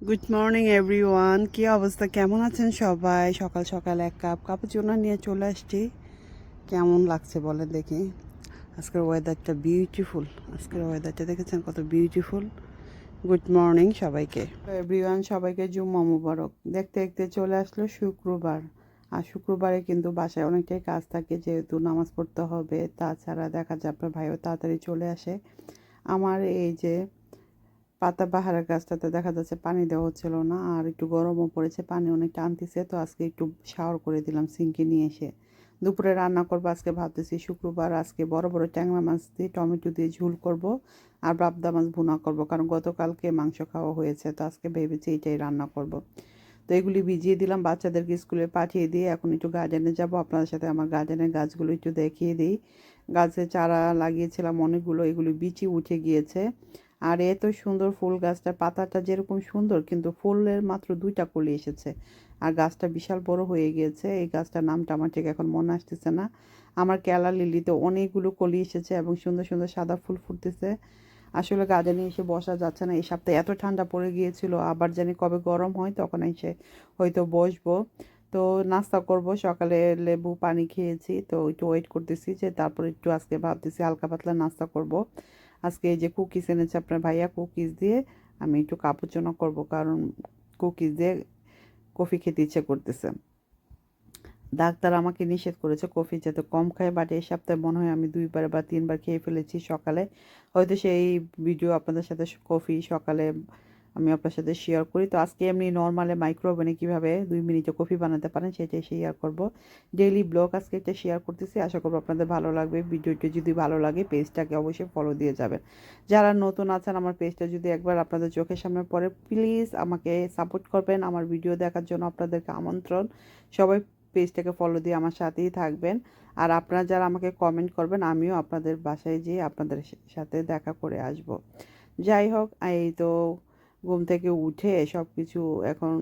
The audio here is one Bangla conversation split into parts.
গুড মর্নিং এভরিওয়ান কি অবস্থা? কেমন আছেন সবাই? সকাল সকাল এক কাপ কাপুচুনা নিয়ে চলে আসছি। কেমন লাগছে বলে দেখি। আজকের ওয়েদারটা বিউটিফুল আজকের ওয়েদারটা দেখেছেন কত বিউটিফুল গুড মর্নিং সবাইকে। এভরিওয়ান সবাইকে জুম্মা মুবারক। দেখতে দেখতে চলে আসলো শুক্রবার। আর শুক্রবারে কিন্তু বাসায় অনেকটাই কাজ থাকে, যেহেতু নামাজ পড়তে হবে। তাছাড়া দেখা যায় আপনার ভাইও তাড়াতাড়ি চলে আসে। আমার এই যে পাতা বাহারের গাছটাতে দেখা যাচ্ছে পানি দেওয়া হচ্ছিল না, আর একটু গরমও পড়েছে, পানি অনেক টানতেছে তো আজকে একটু শাওয়ার করে দিলাম, সিঙ্কে নিয়ে এসে। দুপুরে রান্না করব, আজকে ভাবতেছি শুক্রবার, আজকে বড় বড় ট্যাংরা মাছ দিয়ে টমেটো দিয়ে ঝুল করব, আর বাবদা মাছ ভুনা করব, কারণ গতকালকে মাংস খাওয়া হয়েছে, তো আজকে ভেবেছি এটাই রান্না করব। তো এগুলি ভিজিয়ে দিলাম, বাচ্চাদেরকে স্কুলে পাঠিয়ে দিয়ে এখন একটু গার্ডেনে যাব, আপনাদের সাথে আমার গার্ডেনের গাছগুলো একটু দেখিয়ে দিই। গাছে চারা লাগিয়েছিলাম অনেকগুলো, এগুলি বিচি উঠে গিয়েছে। আর এত সুন্দর ফুল গাছটার পাতাটা যেরকম সুন্দর, কিন্তু ফুলের মাত্র দুইটা কলি এসেছে। আর গাছটা বিশাল বড় হয়ে গিয়েছে। এই গাছটার নামটা আমার ঠিক এখন মনে আসতেছে না। আমার কেলা লিলিতে অনেকগুলো কলি এসেছে এবং সুন্দর সুন্দর সাদা ফুল ফুটতেছে। আসলে গার্ডেনে এসে বসা যাচ্ছে না। এই সপ্তাহে এত ঠান্ডা পড়ে গিয়েছিল। আবার জানি কবে গরম হয়, তখন এসে হয়তো বসবো। তো নাস্তা করব। সকালে লেবু, পানি খেয়েছি। তো একটু ওয়েট করতেছি যে তারপর একটু আজকে ভাবতেছি হালকা পাতলা নাস্তা করব। আজকে এই যে কুকিজ এনেছে আপনার ভাইয়া কুকিজ দিয়ে আমি একটু কাপুচনা করব, কারণ কুকিজ দিয়ে কফি খেতে ইচ্ছে করতেছে। ডাক্তার আমাকে নিষেধ করেছে কফি যাতে কম খায় বাট এই সপ্তাহে মনে হয় আমি দুইবার বা তিনবার খেয়ে ফেলেছি সকালে। হয়তো সেই ভিডিও আপনাদের সাথে কফি সকালে আমি আপনার সাথে শেয়ার করি। তো আজকে এমনি নর্মালে মাইক্রো ওভেনে কীভাবে দুই মিনিটে কফি বানাতে পারেন সেটাই শেয়ার করব। ডেইলি ব্লগ আজকে এটা শেয়ার করতেছি। আশা করব আপনাদের ভালো লাগবে। ভিডিওটি যদি ভালো লাগে পেজটাকে অবশ্যই ফলো দিয়ে যাবেন। যারা নতুন আছেন, আমার পেজটা যদি একবার আপনাদের চোখের সামনে পড়ে প্লিজ আমাকে সাপোর্ট করবেন। আমার ভিডিও দেখার জন্য আপনাদেরকে আমন্ত্রণ। সবাই পেজটাকে ফলো দিয়ে আমার সাথেই থাকবেন। আর আপনারা যারা আমাকে কমেন্ট করবেন, আমিও আপনাদের বাসায় যেয়ে আপনাদের সাথে দেখা করে আসব। যাই হোক, এই তো ঘুম থেকে উঠে সব কিছু এখন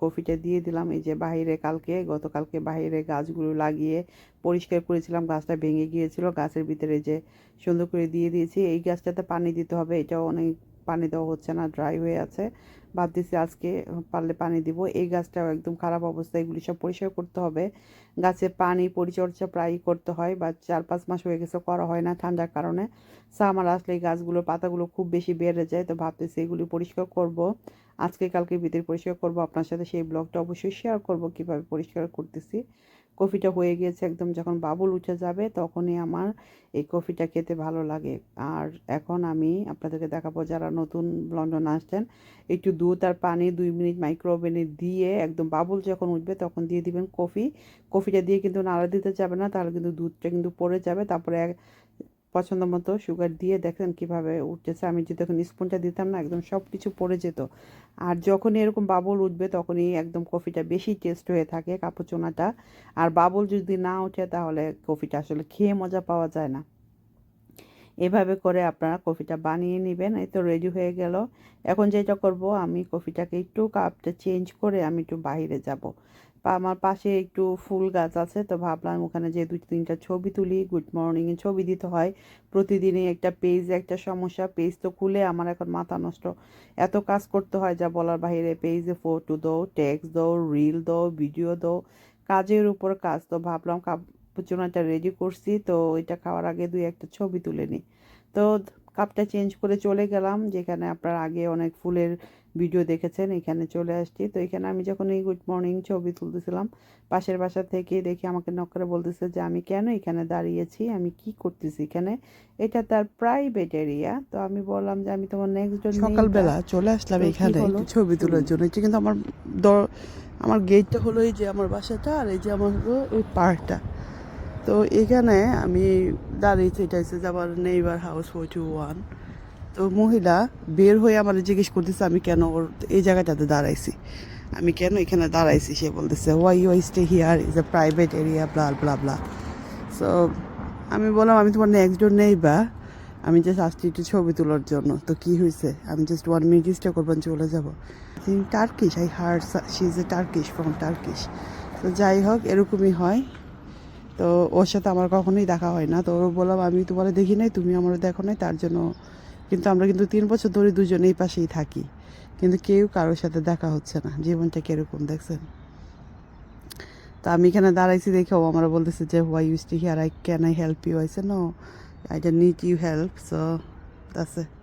কফিটা দিয়ে দিলাম। এই যে বাহিরে কালকে, গতকালকে বাহিরে গাছগুলো লাগিয়ে পরিষ্কার করেছিলাম। গাছটা ভেঙে গিয়েছিল। গাছের ভিতরে যে সুন্দর করে দিয়ে দিয়েছি, এই গাছটাতে পানি দিতে হবে। এটাও অনেক পানি দেওয়া হচ্ছে না, ড্রাই হয়ে আছে। ভাবতেছি আজকে পারলে পানি দিব। এই গাছটাও একদম খারাপ অবস্থা, এগুলি সব পরিষ্কার করতে হবে। গাছে পানি পরিচর্যা প্রায়ই করতে হয়, বা চার পাঁচ মাস হয়ে গেছে করা হয় না ঠান্ডার কারণে। সামার আসলে এই গাছগুলোর পাতাগুলো খুব বেশি বেড়ে যায়, তো ভাবতেছি এগুলি পরিষ্কার করব। আজকে কালকে ভিতরে পরিষ্কার করব, আপনার সাথে সেই ব্লগটা অবশ্যই শেয়ার করব, কীভাবে পরিষ্কার করতেছি। কফিটা হয়ে গিয়েছে একদম যখন বাবুল উঠে যাবে, তখনই আমার এই কফিটা খেতে ভালো লাগে। আর এখন আমি আপনাদেরকে দেখাবো যারা নতুন লন্ডন আসছেন, একটু দুধ আর পানি দুই মিনিট মাইক্রো ওভেনে দিয়ে একদম বাবুল যখন উঠবে তখন দিয়ে দিবেন কফি কফিটা দিয়ে কিন্তু নাড়া দিতে যাবে না, তাহলে কিন্তু দুধটা কিন্তু পড়ে যাবে। তারপরে পছন্দ মতো সুগার দিয়ে দেখেন কীভাবে উঠতেছে। আমি যদি তখন স্পুনটা দিতাম না, একদম সব কিছু পড়ে যেত। আর যখনই এরকম বাবুল উঠবে তখনই একদম কফিটা বেশি টেস্ট হয়ে থাকে, কাপুচোনাটা। আর বাবুল যদি না ওঠে তাহলে কফিটা আসলে খেয়ে মজা পাওয়া যায় না। এভাবে করে আপনারা কফিটা বানিয়ে নেবেন। এই তো রেডি হয়ে গেল। এখন যেটা করব, আমি কফিটাকে একটু কাপটা চেঞ্জ করে আমি একটু বাইরে যাব। আমার পাশে একটু ফুল গাছ আছে, তো ভাবলাম ওখানে যে দুই তিনটা ছবি তুলি। গুড মর্নিং ছবি দিতে হয়। প্রতিদিনই একটা পেজ একটা সমস্যা। পেজ তো খুলে আমার এখন মাথা নষ্ট। এত কাজ করতে হয় যা বলার বাইরে পেজে ফটো দাও টেক্সট দাও রিল দাও ভিডিও দাও। কাজের উপর কাজ। তো ভাবলাম কাপুচুনাটা রেডি করছি তো এটা খাওয়ার আগে দুই একটা ছবি তুলে নিই। তো কাপটা চেঞ্জ করে চলে গেলাম যেখানে আপনার আগে অনেক ফুলের ভিডিও দেখেছেন এখানে চলে আসছি। তো এখানে আমি যখন এই গুড মর্নিং ছবি তুলতেছিলাম পাশের বাসা থেকে দেখি আমাকে নক করে বলতেছে যে আমি কেন এখানে দাঁড়িয়েছি? আমি কি করতেছি এখানে? এটা তার প্রাইভেট এরিয়া তো আমি বললাম যে আমি তোমার নেক্সট সকালবেলা চলে আসলাম এখানে ছবি তোলার জন্য। এটা কিন্তু আমার আমার গেটটা হলো এই যে আমার বাসাটা আর এই যে আমার হলো এই পার্কটা তো এখানে আমি দাঁড়িয়েছি হচ্ছে যে আমার নেইবার হাউস ফোর্টি ওয়ান তো মহিলা বের হয়ে আমার জিজ্ঞেস করতেছে, আমি কেন ওর এই জায়গাটাতে দাঁড়াইছি? আমি কেন এখানে দাঁড়াইছি? সে বলতেছে why you stay here is a private area blah blah blah so আমি বললাম, আমি তোমার নেক্সট ডোর নেই বা আমি জাস্ট আসছি একটু ছবি তোলার জন্য। তো কি হয়েছে? আমি জাস্ট ওয়ান মিনিট স্টে করবেন চলে যাব। Turkish I heard she is a Turkish from Turkish তো যাই হোক, এরকমই হয়। তো ওর সাথে আমার কখনোই দেখা হয় না। তো ওর বললাম, আমি তোমার দেখি নাই, তুমি আমার দেখো নাই, তার জন্য কিন্তু আমরা কিন্তু তিন বছর ধরে দুজন এই পাশেই থাকি। কিন্তু কেউ কারোর সাথে দেখা হচ্ছে না। জীবনটা কীরকম, দেখছেন? তো আমি এখানে দাঁড়াইছি দেখে ও আমরা বলতেছে যে why use to here I can I help you আইসে no I need you help so that's